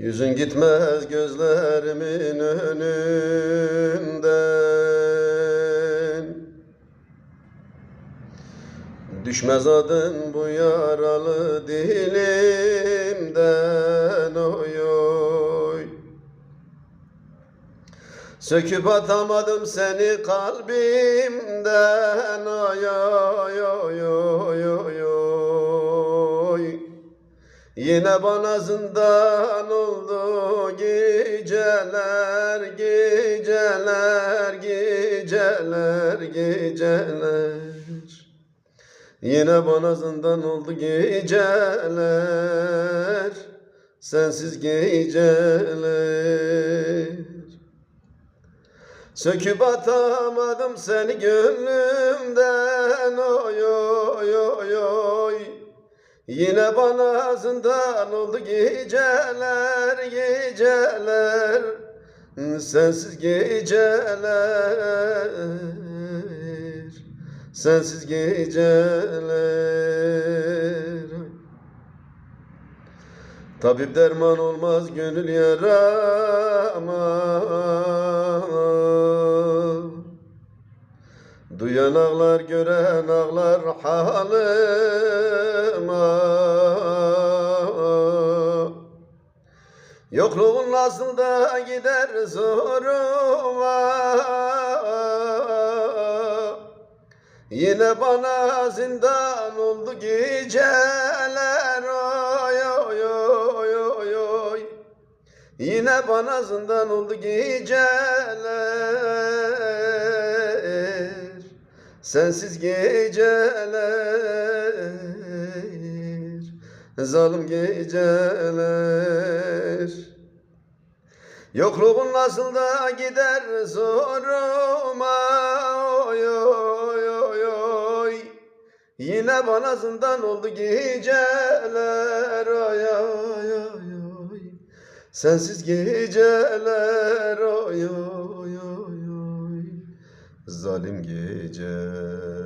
Yüzün gitmez gözlerimin önünden. Düşmez adın bu yaralı dilimden oy oy. Söküp atamadım seni kalbimden oy oy oy oy oy Yine bana zindan oldu geceler, geceler, geceler, geceler. Yine bana zindan oldu geceler, sensiz geceler. Söküp atamadım seni gönlümden Yine bana zindan oldu geceler geceler. Sensiz geceler Sensiz geceler. Tabip derman olmaz gönül yarama. Duyan ağlar gören ağlar halıma Yokluğun nasıl da gider zoruma Yine bana zindan oldu geceler. Oy oy oy oy oy. Yine bana zindan oldu geceler. Sensiz geceler Zalim geceler. Yokluğun nasıl da gider zoruma. Oy oy oy oy. Yine bana zindan oldu geceler. Oy oy oy oy. Sensiz geceler. Oy oy oy oy. Zalim geceler